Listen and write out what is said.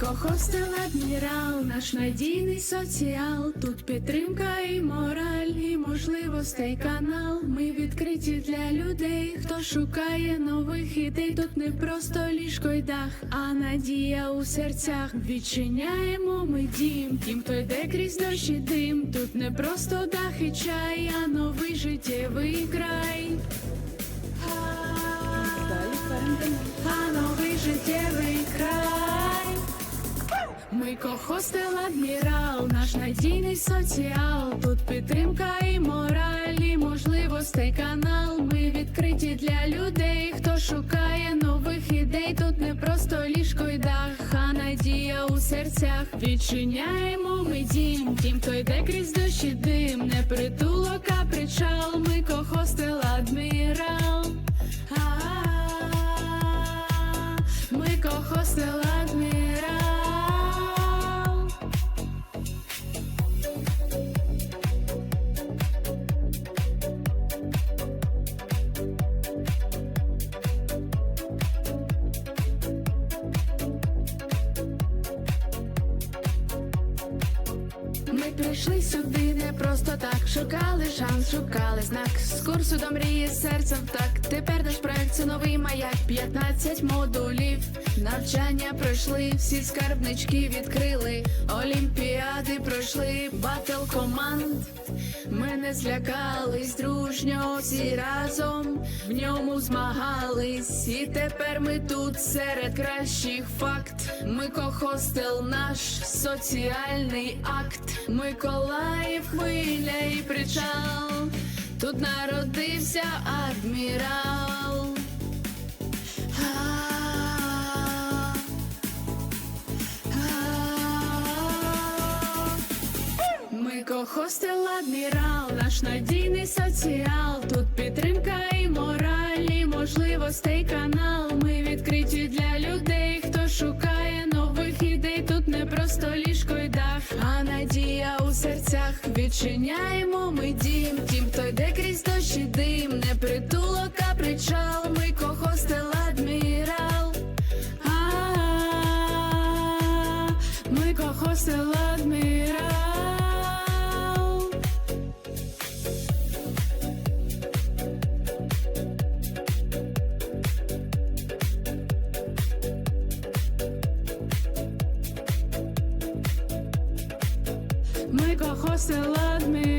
Хостел адмірал, наш надійний соціал. Тут підтримка і мораль, і можливостей канал. Ми відкриті для людей, хто шукає нових ідей. Тут не просто ліжко й дах, а надія у серцях. Відчиняємо ми дім, дім той йде крізь дощ і дим. Тут не просто дах і чай, а новий життєвий край. Ми кохостел адмірал, наш надійний соціал. Тут підтримка і мораль, і можливостей канал. Ми відкриті для людей, хто шукає нових ідей. Тут не просто ліжко й дах, а надія у серцях. Відчиняємо ми дім, дім той йде крізь дощ і дим. Не притулок, а причал. Ми кохостел адмірал. Прийшли сюди не просто так, шукали шанс, шукали знак з курсу до мрії серцем так. Тепер наш проект це новий маяк, 15 модулів. Навчання пройшли, всі скарбнички відкрили. Олімпіади пройшли, батл команд. Ми не злякались дружньо всі разом в ньому змагались, і тепер ми тут серед кращих факт. Ми кохостел, наш соціальний акт. Миколаїв, хвиля і причал. Тут народився адмірал. Ми кохостел адмірал, наш надійний соціал. Тут підтримка і мораль, і можливостей канал. Ми відкриті для людей, хто шукає нових ідей. Тут не просто ліжко й дах, а надія у серцях. Відчиняємо ми дім, дім той йде крізь дощ і дим. Не притулок, а причал. Ми кохостел адмірал. А-а-а. Ми кохостел адмірал. Ми кохостел адмірал.